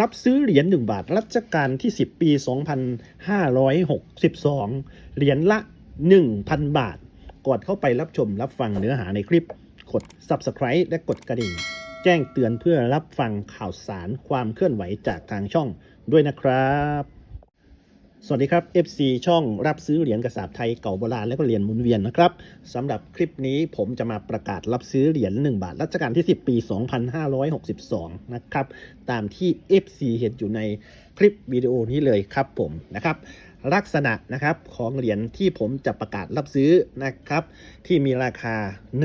รับซื้อเหรียญ1บาท รัชกาลที่ 10 ปี 2562 เหรียญละ 1,000 บาท กดเข้าไปรับชมรับฟังเนื้อหาในคลิป กด Subscribe และกดกระดิ่ง แจ้งเตือนเพื่อรับฟังข่าวสารความเคลื่อนไหวจากทางช่องด้วยนะครับ สวัสดีครับ FC ช่องรับซื้อเหรียญกระสาบไทยเก่าโบราณและก็เหรียญหมุนเวียนนะครับสำหรับคลิปนี้ผมจะมาประกาศรับซื้อเหรียญ1บาทรัชกาลที่ 10 ปี 2562 นะครับตามที่ FC เห็นอยู่ในคลิปวิดีโอนี้เลยครับผมนะครับลักษณะนะครับของเหรียญที่ผมจะประกาศรับซื้อนะครับที่มีราคา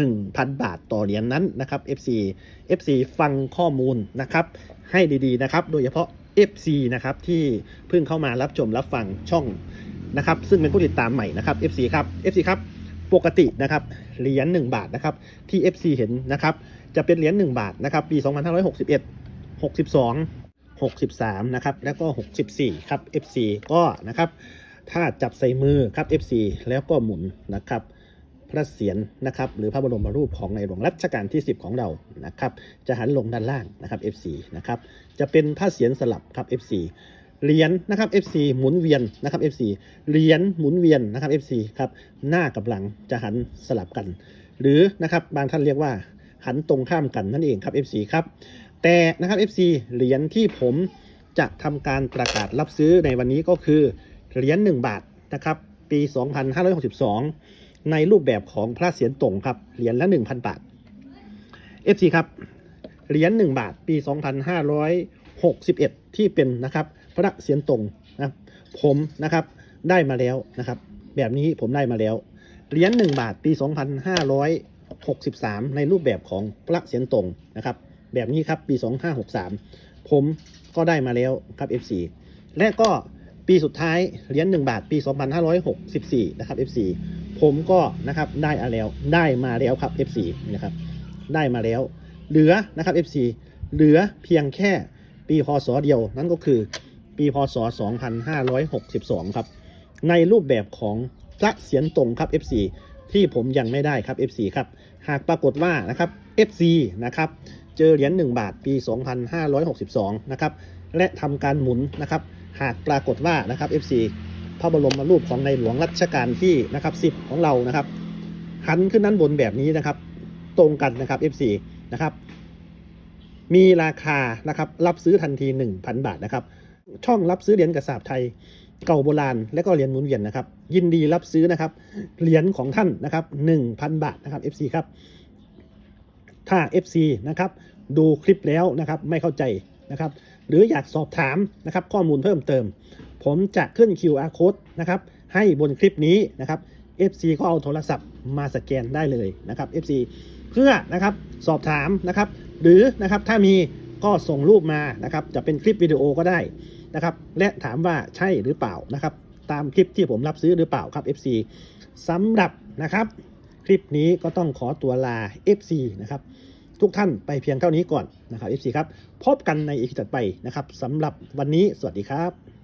1,000 บาทต่อเหรียญนั้นนะครับ FC FC ฟังข้อมูลนะครับ ให้ดีๆนะครับ โดยเฉพาะ FC นะครับที่เพิ่งเข้ามารับชมรับฟังช่องนะครับ ซึ่งเป็นผู้ติดตามใหม่นะครับ FC ครับ FC ครับปกตินะครับเหรียญ1บาทนะครับที่ FC เห็นนะครับ จะเป็นเหรียญ1บาทนะครับ ปี 2561 62 63นะครับแล้วก็ 64 ครับ FC ก็นะครับถ้าจับใส่มือครับ FC แล้วก็หมุนนะครับ พระเศียรนะครับหรือพระบรมรูปของในหลวงรัชกาลที่ 10 ของเรานะครับจะหันลงด้านล่างนะครับ FC นะครับจะเป็นพระเศียรสลับครับ FC เหรียญนะครับ FC หมุนเวียนนะครับ FC เหรียญหมุนเวียนนะครับ FC ครับหน้ากับหลังจะหันสลับกัน หรือนะครับบางท่านเรียกว่าหันตรงข้ามกันนั่นเองครับ FC ครับแต่นะครับ FC เหรียญที่ผมจะทำการประกาศรับซื้อในวันนี้ก็คือเหรียญ1บาทนะครับปี 2562 ในรูปแบบของพระเศียรตรงครับ เหรียญละ 1,000 บาท FC ครับ เหรียญ1บาทปี 2561 ที่เป็นนะครับ พระเศียรตรงนะผมนะครับได้มาแล้วนะครับ แบบนี้ผมได้มาแล้ว เหรียญ1บาทปี 2563 ในรูปแบบของพระเศียรตรงนะครับ แบบนี้ครับปี 2563 ผมก็ได้มาแล้วครับ FC และก็ปีสุดท้ายเหรียญ1บาทปี 2564 นะครับ FC ผมก็นะครับได้อาแล้วได้มาแล้วครับ FC นะครับได้มาแล้ว เหลือนะครับ FC เหลือเพียงแค่ปีพศเดียวนั่นก็คือปีพศ 2562 ครับ ในรูปแบบของพระเสียรตรงครับ FC ที่ผมยังไม่ได้ครับ FC ครับ หากปรากฏว่านะครับ FC นะครับเจอเหรียญ1บาทปี 2562 นะครับ และทำการหมุนนะครับ หากปรากฏว่านะครับ FC พระบรมรูปของในหลวงรัชกาลที่นะครับ10ของเรานะครับ หันขึ้นด้านบนแบบนี้นะครับ ตรงกันนะครับ FC นะครับ มีราคานะครับ รับซื้อทันที 1,000 บาทนะครับ ช่องรับซื้อเหรียญกระสาบไทยเก่าโบราณและก็เหรียญหมุนเวียนนะครับ ยินดีรับซื้อนะครับเหรียญของท่านนะครับ 1,000 บาทนะครับ FC ครับถ้า FC นะครับดูคลิปแล้วนะครับไม่เข้าใจ นะครับหรืออยากสอบถามนะครับข้อมูลเพิ่มเติม ผมจะขึ้น QR code นะครับให้บนคลิปนี้นะครับ FC ก็เอาโทรศัพท์มาสแกนได้เลยนะครับ FC เพื่อนะครับสอบถามนะครับ หรือนะครับถ้ามีก็ส่งรูปมานะครับ จะเป็นคลิปวิดีโอก็ได้นะครับ และถามว่าใช่หรือเปล่านะครับ ตามคลิปที่ผมรับซื้อหรือเปล่าครับ FC สำหรับนะครับ คลิปนี้ก็ต้องขอตัวลา FC นะครับ ทุกท่านไปเพียงเท่านี้ก่อนนะครับ FC ครับ พบกันในอีพีถัดไปนะครับสำหรับวันนี้สวัสดีครับ